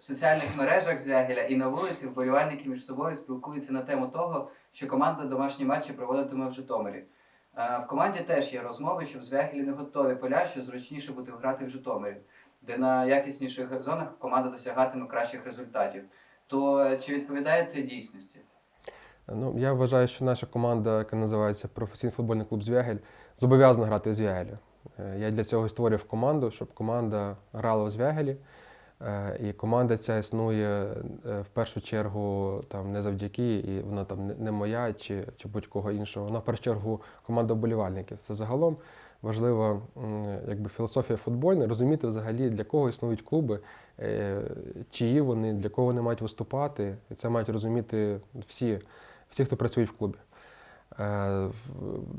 в соціальних мережах Звягеля і на вулиці вболівальники між собою спілкуються на тему того, що команда домашні матчі проводитиме в Житомирі. Е, В команді теж є розмови, що в Звягелі не готові поля, що зручніше буде грати в Житомирі, де на якісніших зонах команда досягатиме кращих результатів. То е, чи відповідає це дійсності? Ну, я вважаю, що наша команда, яка називається професійний футбольний клуб Звягель, зобов'язана грати в Звягелі. Е, Я для цього і створив команду, щоб команда грала у Звягелі. Е, І команда ця існує е, в першу чергу там не завдяки, і вона там не- моя чи, чи будь-кого іншого. Вона в першу чергу команда вболівальників. Це загалом важлива якби філософія футбольна, розуміти взагалі для кого існують клуби, е, чиї вони, для кого вони мають виступати. І це мають розуміти всі, всі, хто працюють в клубі.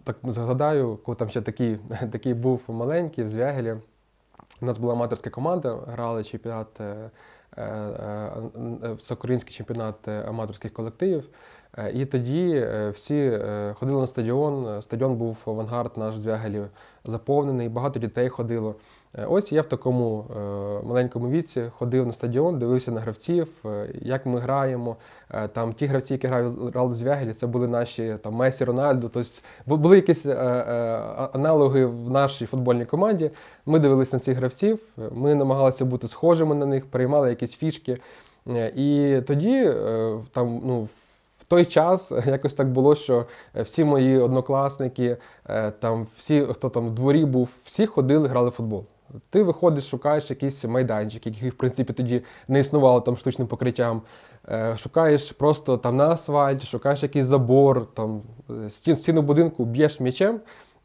Так згадаю, коли там ще такий, такий був маленький в Звягелі. У нас була аматорська команда, грали чемпіонат, е, е, е, всеукраїнський чемпіонат аматорських колективів. Е, І тоді е, всі е, ходили на стадіон. Стадіон був авангард наш в Звягелі заповнений, багато дітей ходило. Ось я в такому маленькому віці ходив на стадіон, дивився на гравців, як ми граємо. Там ті гравці, які грали грали в Звягелі, це були наші там Месі, Рональдо. Тобто були якісь аналоги в нашій футбольній команді. Ми дивилися на цих гравців, ми намагалися бути схожими на них, приймали якісь фішки. І тоді там, ну, той час якось так було, що е, всі мої однокласники, е, там всі, хто там в дворі був, всі ходили, грали в футбол. Ти виходиш, шукаєш якийсь майданчик, який, в принципі, тоді не існувало там штучним покриттям. Е, Шукаєш просто там на асфальті, шукаєш якийсь забор, там е, стін, стіну будинку, б'єш м'ячем,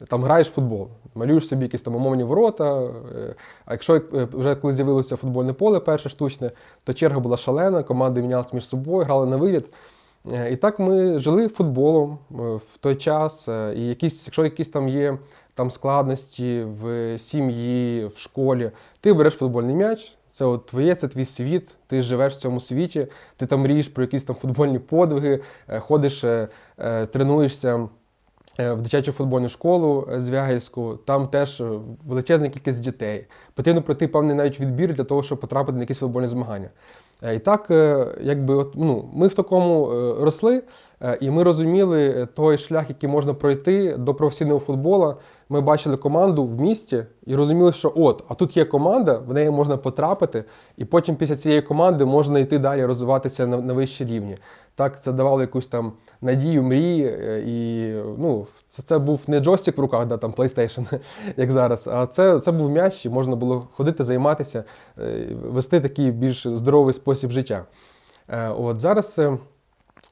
там граєш в футбол. Малюєш собі якісь там умовні ворота. е, А якщо е, вже коли з'явилося футбольне поле, перше штучне, то черга була шалена, команди мінялися між собою, грали на виліт. Е, І так ми жили футболом е, в той час. е, І якісь, якщо якісь там є там складності в сім'ї, в школі, ти береш футбольний м'яч. Це от твоє, це твій світ, ти живеш в цьому світі, ти там мрієш про якісь там футбольні подвиги, ходиш, тренуєшся в дитячу футбольну школу Звягельську, там теж величезна кількість дітей. Потрібно пройти певний навіть відбір для того, щоб потрапити на якісь футбольні змагання. Е, І так, е, якби от, ну, ми в такому е, росли, і ми розуміли той шлях, який можна пройти до професійного футболу. Ми бачили команду в місті і розуміли, що от, а тут є команда, в неї можна потрапити, і потім після цієї команди можна йти далі розвиватися на, на вищі рівні. Так, це давало якусь там надію, мрії, е, і ну, це, це був не джойстик в руках, да, там PlayStation, як зараз, а це, це був м'яч, і можна було ходити, займатися, е, вести такий більш здоровий спосіб життя. Е, От зараз.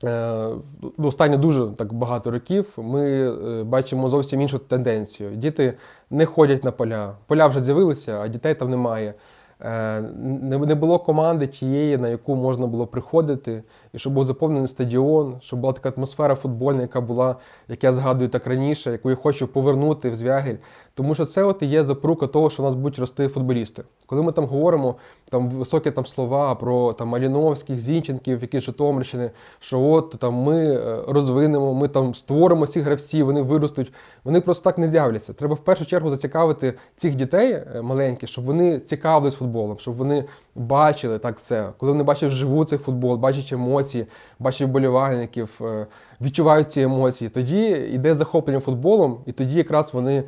Е, ну, Останні дуже так багато років ми е, бачимо зовсім іншу тенденцію. Діти не ходять на поля. Поля вже з'явилися, а дітей там немає. Е, Не було команди тієї, на яку можна було приходити, і щоб був заповнений стадіон, щоб була така атмосфера футбольна, яка була, як я згадую так раніше, яку я хочу повернути в Звягель. Тому що це от і є запорука того, що в нас будуть рости футболісти. Коли ми там говоримо там високі там слова про там Маліновських, Зінченків, які Житомирщини, що от там ми е, розвинемо, ми там створимо цих гравців, вони виростуть. Вони просто так не з'являться. Треба в першу чергу зацікавити цих дітей е, маленьких, щоб вони цікавились футболом, щоб вони бачили так це. Коли вони бачать вживу цей футбол, бачать емоції, бачать вболівальників, е, відчувають ці емоції, тоді йде захоплення футболом, і тоді якраз вони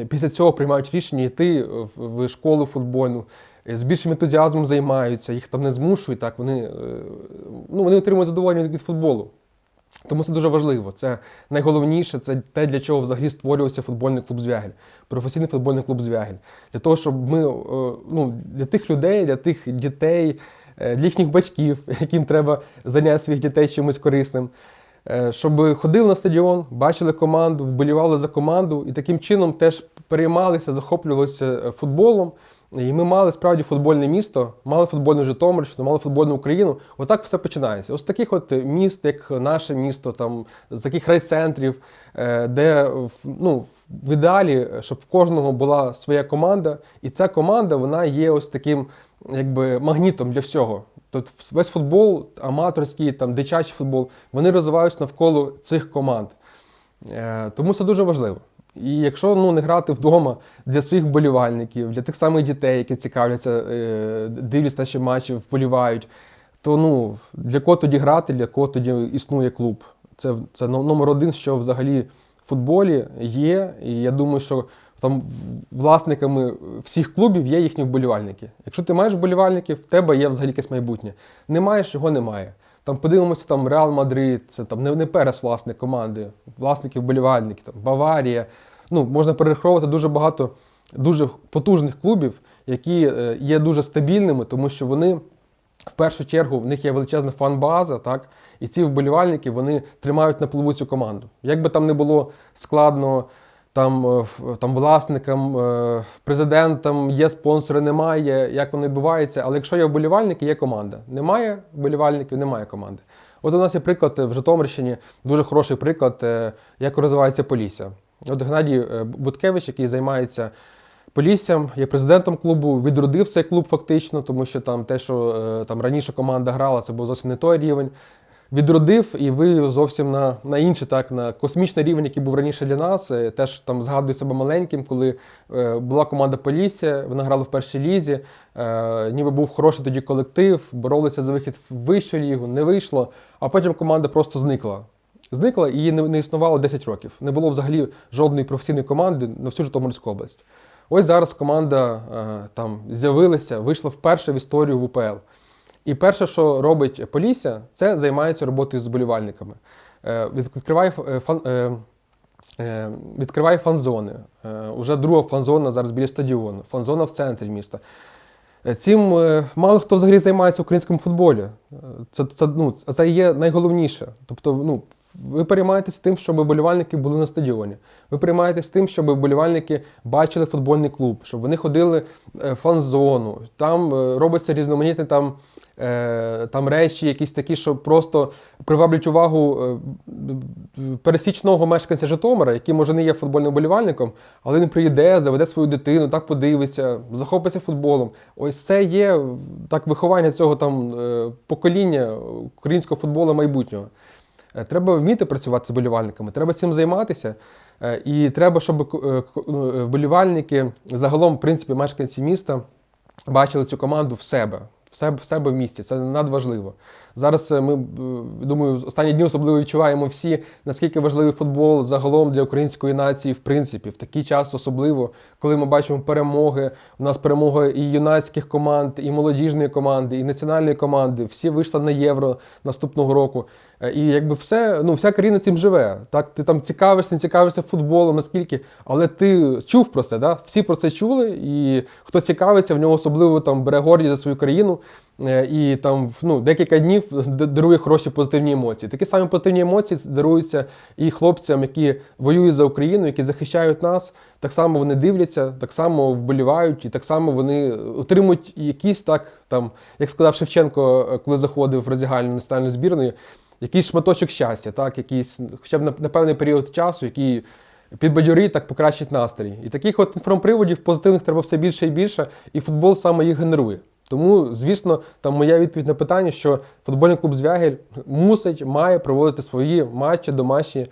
е, після цього приймають рішення йти в, школу футбольну. е, З більшим ентузіазмом займаються, їх там не змушують, так вони, ну, вони отримують задоволення від футболу. Тому це дуже важливо. Це найголовніше, це те, для чого взагалі створювався футбольний клуб Звягель, професійний футбольний клуб Звягель. Для того, щоб ми е, ну, для тих людей, для тих дітей, е, для їхніх батьків, яким треба зайняти своїх дітей чимось корисним, щоб ходили на стадіон, бачили команду, вболівали за команду і таким чином теж переймалися, захоплювалися е, футболом. І ми мали справді футбольне місто, мали футбольну Житомирщину, мали футбольну Україну. Отак все починається. Ось таких от міст, як наше місто, там з таких райцентрів, е, де ну, в ідеалі, щоб в кожного була своя команда, і ця команда вона є ось таким якби магнітом для всього. Тобто весь футбол, аматорський, там дитячий футбол, вони розвиваються навколо цих команд. Е, Тому це дуже важливо. І якщо ну, не грати вдома для своїх вболівальників, для тих самих дітей, які цікавляться, е, дивляться наші матчі, вболівають, то ну, для кого тоді грати, для кого тоді існує клуб? Це, це номер один, що взагалі в футболі є. І я думаю, що там власниками всіх клубів є їхні вболівальники. Якщо ти маєш вболівальників, в тебе є взагалі якесь майбутнє. Не маєш, його немає. Там подивимося, там Реал Мадрид, це там не, не перес власник команди, власники вболівальники, там Баварія. Ну, можна перераховувати дуже багато дуже потужних клубів, які е, є дуже стабільними, тому що вони в першу чергу в них є величезна фан-база, так? І ці вболівальники вони тримають на плаву цю команду. Як би там не було складно там, е, там власникам, е, президентам, є спонсори, немає, як воно відбувається. Але якщо є вболівальники, є команда. Немає вболівальників, немає команди. От у нас є приклад в Житомирщині, дуже хороший приклад, е, як розвивається Полісся. От Геннадій е, Буткевич, який займається Поліссям, є президентом клубу, відродив цей клуб фактично, тому що там те, що там раніше команда грала, це був зовсім не той рівень. Відродив і вивів зовсім на, на інший, так, на космічний рівень, який був раніше для нас. Е, Теж там згадую себе маленьким, коли е, була команда Полісся, вона грала в першій лізі, е, ніби був хороший тоді колектив, боролися за вихід в вищу лігу, не вийшло, а потім команда просто зникла. Зникла і її не, не існувало 10 років. Не було взагалі жодної професійної команди на всю Житомирську область. Ось зараз команда е, там з'явилася, вийшла вперше в історію в УПЛ. І перше, що робить Полісся, це займається роботою з вболівальниками. Е, Відкриває е, фан, е, відкриває фан-зони. Уже друга фан-зона зараз біля стадіону, фан-зона в центрі міста. Цим мало хто взагалі займається в українському футболі. Це, це, ну, це є найголовніше. Тобто, ну, ви переймаєтесь тим, щоб вболівальники були на стадіоні. Ви переймаєтесь тим, щоб вболівальники бачили футбольний клуб, щоб вони ходили в фан-зону. Там робиться різноманітні там, там речі, якісь такі, що просто приваблять увагу е, пересічного мешканця Житомира, який може не є футбольним вболівальником, але він прийде, заведе свою дитину, так подивиться, захопиться футболом. Ось це є так виховання цього там е, покоління українського футболу майбутнього. Е, Треба вміти працювати з вболівальниками, треба цим займатися. Е, І треба, щоб е, ну, е, вболівальники, загалом, в принципі, мешканці міста бачили цю команду в себе, в себе, в місті. Це надважливо. Зараз е, ми, е, думаю, останні дні особливо відчуваємо всі, наскільки важливий футбол загалом для української нації, в принципі, в такий час особливо, коли ми бачимо перемоги. У нас перемога і юнацьких команд, і молодіжної команди, і національної команди. Всі вийшли на євро наступного року. Е, І якби все, ну, вся країна цим живе. Так, ти там цікавишся, не цікавишся футболом, наскільки, але ти чув про це, да? всі про це чули, і хто цікавиться, в нього особливо там бере гордість за свою країну. І там ну, декілька днів д- дарує хороші позитивні емоції. Такі самі позитивні емоції даруються і хлопцям, які воюють за Україну, які захищають нас. Так само вони дивляться, так само вболівають, і так само вони отримують якісь так, там, як сказав Шевченко, е, коли заходив в роздягальню національної збірної, якийсь шматочок щастя, так, якийсь, хоча б на, на певний період часу, який підбадьорить, так покращить настрій. І таких от інформприводів позитивних треба все більше і більше, і футбол саме їх генерує. Тому, звісно, там моя відповідь на питання, що футбольний клуб Звягель мусить, має проводити свої матчі домашні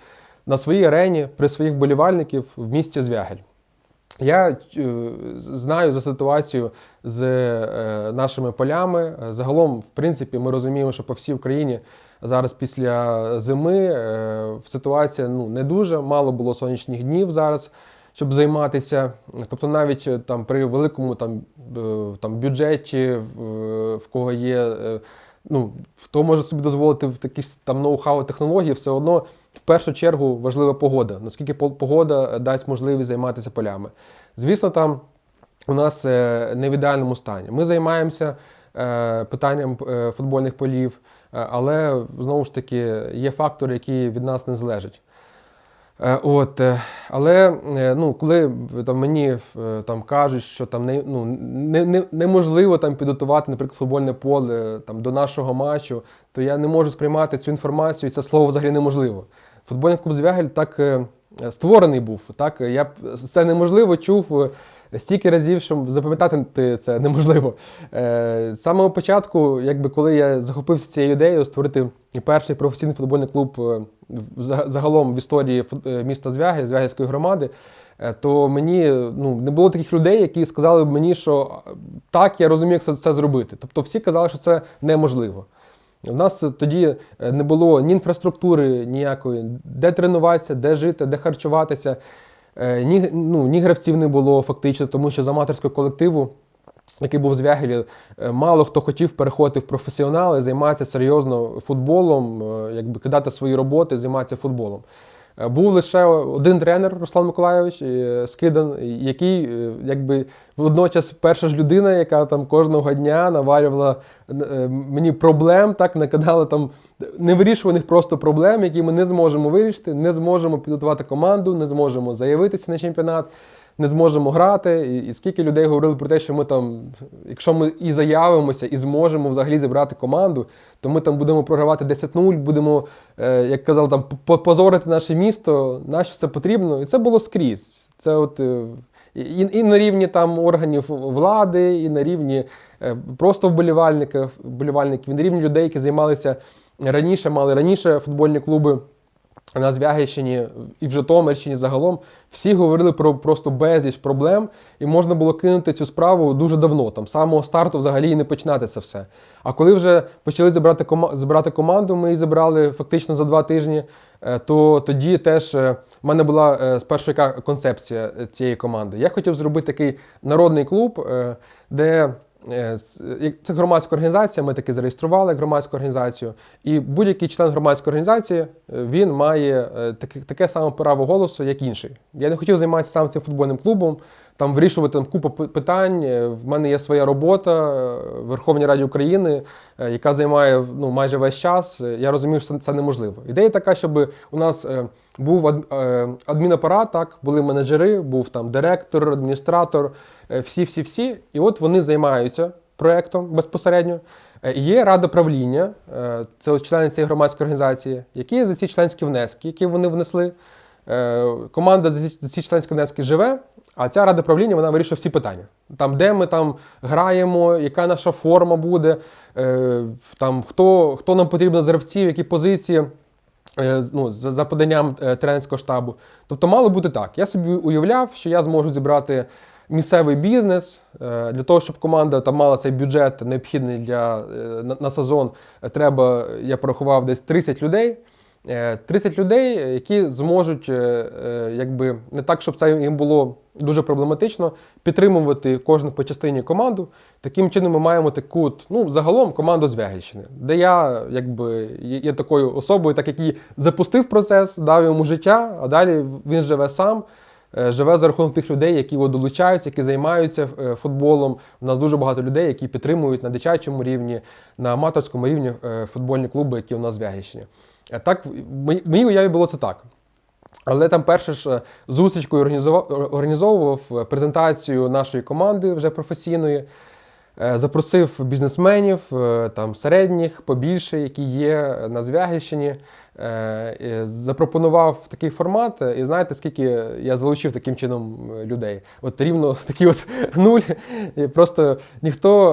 на своїй арені при своїх болівальників в місті Звягель. Я е, знаю за ситуацію з е, нашими полями. Загалом, в принципі, ми розуміємо, що по всій Україні зараз після зими е, ситуація ну, не дуже, мало було сонячних днів зараз, щоб займатися. Тобто, навіть е, там при великому там, е, там бюджеті, е, в кого є. Ну, хто може собі дозволити в такі там ноу-хау технології, все одно в першу чергу важлива погода. Наскільки по- погода дасть можливість займатися полями. Звісно, там у нас не в ідеальному стані. Ми займаємося питанням футбольних полів, але знову ж таки є фактори, які від нас не залежать. Е, От, е, але е, ну, коли там, мені там, кажуть, що там, не, ну, не, не, неможливо там, підготувати, наприклад, футбольне поле там, до нашого матчу, то я не можу сприймати цю інформацію, і це слово взагалі неможливо. Футбольний клуб Звягель так створений був. Так? Я це неможливо чув стільки разів, що запам'ятати це неможливо. Е, З самого початку, якби коли я захопився цією ідеєю створити перший професійний футбольний клуб е, загалом в історії е, міста Звяги, Звягельської громади, то мені ну, не було таких людей, які сказали б мені, що так, я розумію, як це, зробити. Тобто всі казали, що це неможливо. У нас тоді не було ні інфраструктури ніякої, де тренуватися, де жити, де харчуватися. Е, Ні, ну, ні гравців не було фактично, тому що з аматорського колективу, який був з Вягелі, е, мало хто хотів переходити в професіонали, займатися серйозно футболом, е, якби кидати свої роботи, займатися футболом. Е, Був лише один тренер Руслан Миколайович е, Скидан, який е, якби водночас перша ж людина, яка там кожного дня наварювала мені проблем, так накидала там невирішуваних просто проблем, які ми не зможемо вирішити, не зможемо підготувати команду, не зможемо заявитися на чемпіонат. Не зможемо грати, і, і скільки людей говорили про те, що ми там, якщо ми і заявимося, і зможемо взагалі зібрати команду, то ми там будемо програвати 10-0, будемо, е, як казали, там позорити наше місто, нащо це потрібно. І це було скрізь. Це от е, і, і на рівні там органів влади, і на рівні е, просто вболівальників, вболівальників, і на рівні людей, які займалися раніше, мали раніше футбольні клуби. На Звягельщині і в Житомирщині загалом всі говорили про просто безліч проблем, і можна було кинути цю справу дуже давно. Там з самого старту взагалі і не починати це все. А коли вже почали збирати кома- збирати команду, ми її зібрали фактично за два тижні. е, То тоді теж е, в мене була е, спершу яка концепція цієї команди. Я хотів зробити такий народний клуб, де Це громадська організація, ми таки зареєстрували громадську організацію. І будь-який член громадської організації е, він має е, таке, таке саме право голосу, як інший. Я не хотів займатися сам цим футбольним клубом, там вирішувати там, купу питань. Е, В мене є своя робота е, в Верховній Раді України, е, яка займає ну, майже весь час. Я розумів, що це- неможливо. Ідея така, щоб у нас був ад- адмінапарат, так, були менеджери, був там директор, адміністратор, всі-всі-всі. І от вони займаються проєктом безпосередньо. Є рада правління, це члени цієї громадської організації, які за ці членські внески, які вони внесли. Е, Команда за ці- за ці членські внески живе, а ця рада правління вона вирішує всі питання. Там, де ми там граємо, яка наша форма буде, е, там, хто, хто нам потрібно з гравців, які позиції. е, Ну, за, за поданням тренерського штабу. Тобто мало бути так. Я собі уявляв, що я зможу зібрати місцевий бізнес для того, щоб команда там мала цей бюджет необхідний для, на, на сезон. Треба, я порахував, десь 30 людей. Е, 30 людей, е, які зможуть, е, е, якби не так, щоб це їм було дуже проблематично, підтримувати кожну по частині команду. Таким чином ми маємо таку, ну, загалом команду з Вягельщини, де я якби є, такою особою, так як і запустив процес, дав йому життя, а далі він живе сам. Живе за рахунок тих людей, які от долучаються, які займаються футболом. У нас дуже багато людей, які підтримують на дитячому рівні, на аматорському рівні футбольні клуби, які у нас в Вягільщині. Е, Так, в моїй- уяві було це так. Але там перше ж е, зустрічкою організовував е, презентацію нашої команди вже професійної. Запросив бізнесменів, там середніх, побільше, які є на Звягільщині. Е, Запропонував такий формат, і знаєте, скільки я залучив таким чином людей? От рівно такий от нуль. І просто ніхто,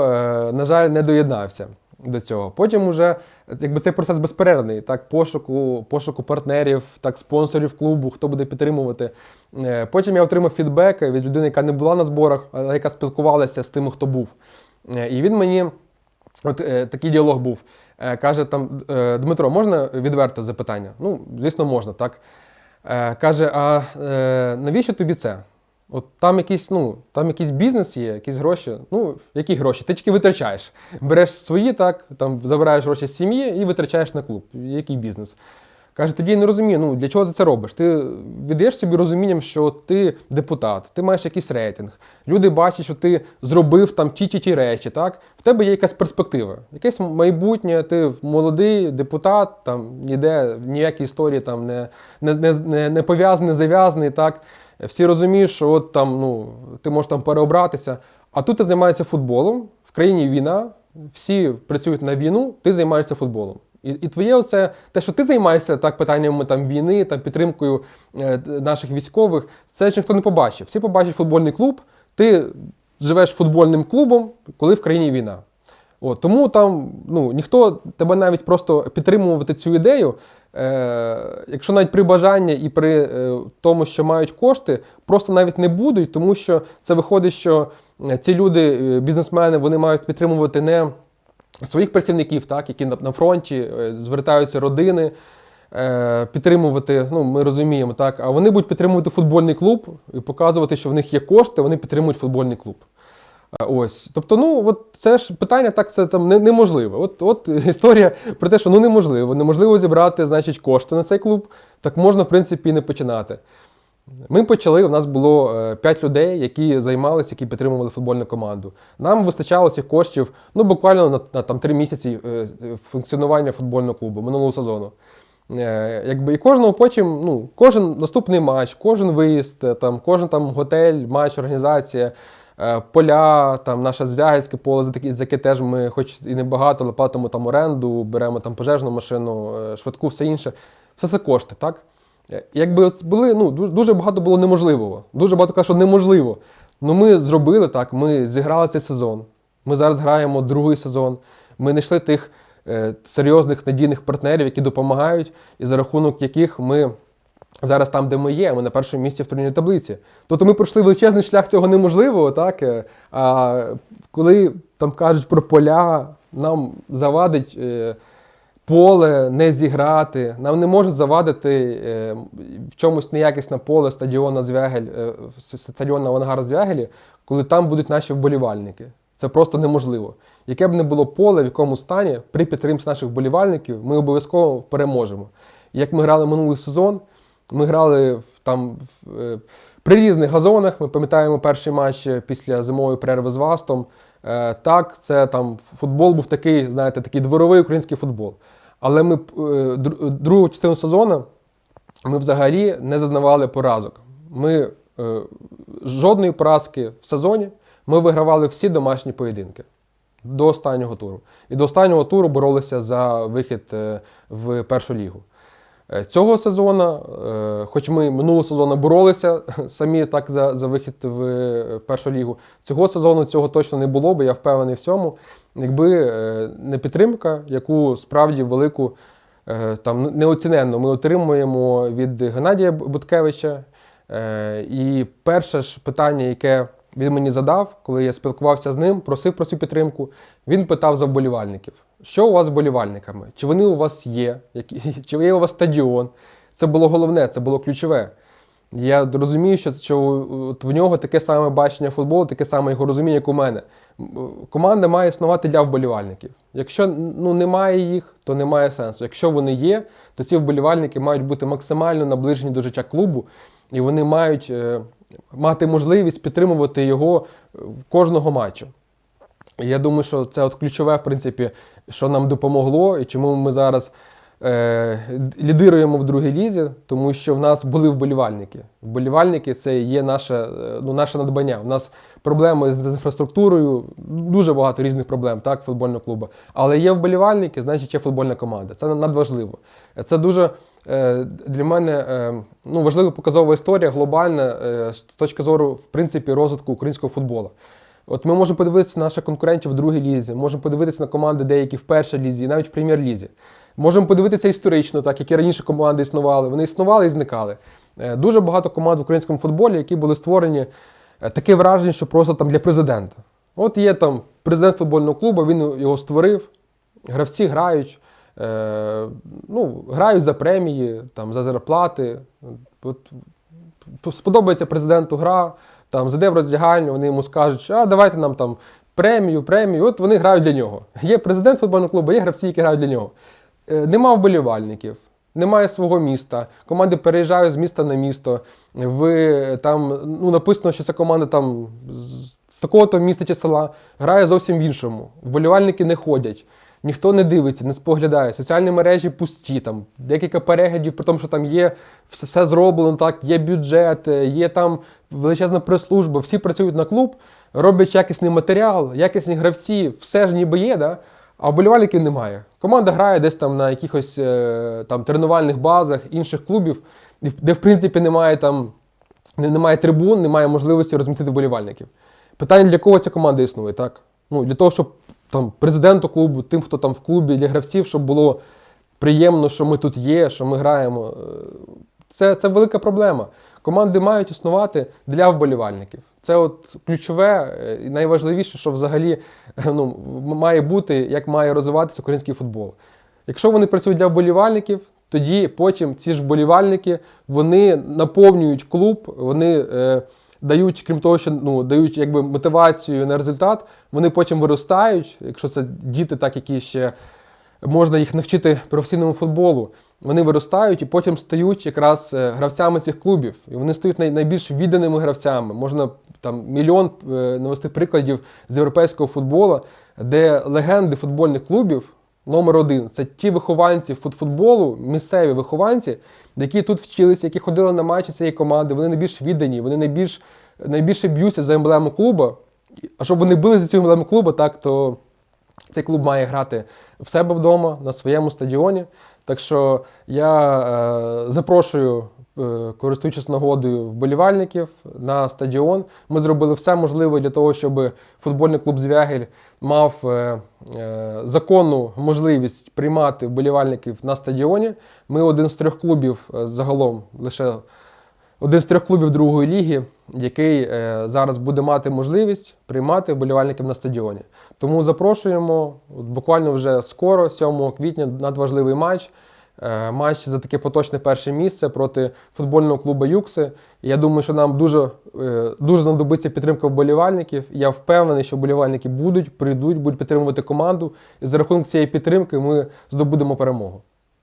на жаль, не доєднався до цього. Потім уже якби цей процес безперервний, так, пошуку, пошуку партнерів, так, спонсорів клубу, хто буде підтримувати. Е, Потім я отримав фідбек від людини, яка не була на зборах, але яка спілкувалася з тими, хто був. Е, І він мені. От е, такий діалог був. Е, каже там е, Дмитро, можна відверте запитання? Ну, звісно, можна, так. Е, каже: а е, навіщо тобі це? От там якийсь, ну, там якийсь бізнес є, якісь гроші. Ну, які гроші? Ти тільки витрачаєш. Береш свої, так, там забираєш гроші з сім'ї і витрачаєш на клуб. Який бізнес? Каже, тоді я не розумію, ну для чого ти це робиш? Ти віддаєш собі розумінням, що ти депутат, ти маєш якийсь рейтинг. Люди бачать, що ти зробив там ті ті речі. Так в тебе є якась перспектива, якесь майбутнє. Ти молодий депутат, там ніде ніякі історії там не, не, не, не, пов'язаний, зав'язаний. Так всі розуміють, що от там ну ти можеш там переобратися. А тут ти займаєшся футболом. В країні війна, всі працюють на війну, ти займаєшся футболом. І, і твоє оце, те, що ти займаєшся так питаннями там війни, там підтримкою е, наших військових, це ж ніхто не побачив. Всі побачать футбольний клуб, ти живеш футбольним клубом, коли в країні війна. От, тому там ну, ніхто тебе навіть просто підтримувати цю ідею, якщо навіть при бажанні і при е, тому, що мають кошти, просто навіть не будуть, тому що це виходить, що е, ці люди, е, бізнесмени, вони мають підтримувати не своїх працівників, так, які на, фронті, е, звертаються родини. е, Підтримувати, ну ми розуміємо, так, а вони будуть підтримувати футбольний клуб і показувати, що в них є кошти, вони підтримують футбольний клуб. Е, Ось, тобто, ну от це ж питання, так це там не, неможливо. От, от історія про те, що ну неможливо, неможливо зібрати, значить, кошти на цей клуб, так можна, в принципі, і не починати. Ми почали, у нас було 5 людей, які займалися, які підтримували футбольну команду. Нам вистачало цих коштів ну, буквально на, на там, 3 місяці е, е, функціонування футбольного клубу минулого сезону. Е, якби, і кожного потім, ну, кожен наступний матч, кожен виїзд, е, там, кожен там готель, матч, організація, е, поля, там, наше звягельське поле, за такі- за яке теж ми, хоч і небагато, але платимо там оренду, беремо там пожежну машину, е, швидку, все інше. Все це кошти, так? Е, Якби були, ну, дуже багато було неможливого. Дуже багато кажуть, що неможливо. Ну ми зробили так, ми зіграли цей сезон. Ми зараз граємо другий сезон. Ми знайшли тих е, серйозних надійних партнерів, які допомагають, і за рахунок яких ми зараз там, де ми є, ми на першому місці в турнірній таблиці. Тобто ми пройшли величезний шлях цього неможливого, так? е, А коли там кажуть про поля, нам завадить. е, поле не зіграти. Нам не можуть завадити е, в чомусь неякісне поле стадіона Звягель, е, с- стадіон Звягелі, коли там будуть наші вболівальники. Це просто неможливо. Яке б не було поле, в якому стані, при підтримці наших вболівальників, ми обов'язково переможемо. Як ми грали минулий сезон, ми грали там е, при різних газонах. Ми пам'ятаємо перший матч після зимової перерви з Вастом. Е, Так, це там футбол був такий, знаєте, такий дворовий український футбол. Але ми е, другу частину сезону ми взагалі не зазнавали поразок. Ми жодної поразки в сезоні ми вигравали всі домашні поєдинки до останнього туру. І до останнього туру боролися за вихід в першу лігу. Е, Цього сезону, е, хоч ми минулого сезону боролися самі так за, за вихід в е, першу лігу, цього сезону цього точно не було, бо я впевнений в цьому. Якби не підтримка, яку справді велику там неоціненно ми отримуємо від Геннадія Буткевича. І перше ж питання, яке він мені задав, коли я спілкувався з ним, просив про цю підтримку, він питав за вболівальників. Що у вас з вболівальниками? Чи вони у вас є? Чи є у вас стадіон? Це було головне, це було ключове. Я розумію, що, що от в нього таке саме бачення футболу, таке саме його розуміння, як у мене. Команда має існувати для вболівальників. Якщо ну, немає їх, то немає сенсу. Якщо вони є, то ці вболівальники мають бути максимально наближені до життя клубу, і вони мають е, мати можливість підтримувати його е, кожного матчу. Я думаю, що це от ключове, в принципі, що нам допомогло, і чому ми зараз е, лідируємо в другій лізі, тому що в нас були вболівальники. Вболівальники це є наше, е, ну, наше надбання. У нас проблеми з інфраструктурою, дуже багато різних проблем, так, футбольного клубу. Але є вболівальники, значить є футбольна команда. Це надважливо. Це дуже е, для мене е, ну, важлива показова історія, глобальна з точки зору, в принципі, розвитку українського футболу. От ми можемо подивитися на наших конкурентів в другій лізі, можемо подивитися на команди деякі в першій лізі, і навіть в прем'єр-лізі. Можемо подивитися історично, так, які раніше команди існували. Вони існували і зникали. Е, Дуже багато команд в українському футболі, які були створені е, таке враження, що просто там для президента. От є там президент футбольного клубу, він його створив, гравці грають, е, ну, грають за премії, там, за зарплати. От, сподобається президенту гра, там зайде в роздягальню, вони йому скажуть, а давайте нам там премію, премію. От вони грають для нього. Є президент футбольного клубу, є гравці, які грають для нього. Е, Нема вболівальників, немає свого міста. Команди переїжджають з міста на місто. Ви там ну, написано, що ця команда там з з такого-то міста чи села грає зовсім в іншому. Вболівальники не ходять. Ніхто не дивиться, не споглядає. Соціальні мережі пусті, там декілька переглядів, при тому, що там є все, зроблено, так, є бюджет, е, є там величезна прес-служба, всі працюють на клуб, роблять якісний матеріал, якісні гравці, все ж ніби є, да? а вболівальників немає. Команда грає десь там на якихось е, там тренувальних базах інших клубів, де в принципі немає там немає трибун, немає можливості розмістити вболівальників. Питання, для кого ця команда існує, так? Ну, для того, щоб там президенту клубу, тим, хто там в клубі, для гравців, щоб було приємно, що ми тут є, що ми граємо. Е, Це, це велика проблема. Команди мають існувати для вболівальників. Це от ключове е, і найважливіше, що взагалі е, ну, має бути, як має розвиватися український футбол. Якщо вони працюють для вболівальників, тоді потім ці ж вболівальники вони наповнюють клуб, вони е, дають, крім того, що ну, дають якби мотивацію на результат, вони потім виростають, якщо це діти, так які ще можна їх навчити професійному футболу. Вони виростають і потім стають якраз е, гравцями цих клубів. І вони стають най- найбільш відданими гравцями. Можна там мільйон е, навести прикладів з європейського футболу, де легенди футбольних клубів номер один це ті вихованці футфутболу, місцеві вихованці, які тут вчилися, які ходили на матчі цієї команди. Вони найбільш віддані, вони найбільш найбільше б'ються за емблему клубу. А щоб вони били за цю емблему клубу, так то цей клуб має грати в себе вдома на своєму стадіоні. Так що я е, запрошую, користуючись нагодою вболівальників на стадіон. Ми зробили все можливе для того, щоб футбольний клуб Звягель мав е, е, законну можливість приймати вболівальників на стадіоні. Ми один з трьох клубів е, загалом лише один з трьох клубів другої ліги, який е, зараз буде мати можливість приймати вболівальників на стадіоні. Тому запрошуємо от буквально вже скоро, 7 квітня, надважливий матч. Е, матч за таке поточне перше місце проти футбольного клубу Юкси. Я думаю, що нам дуже, е, дуже знадобиться підтримка вболівальників. Я впевнений, що вболівальники будуть, прийдуть, будуть підтримувати команду. І за рахунок цієї підтримки ми здобудемо перемогу.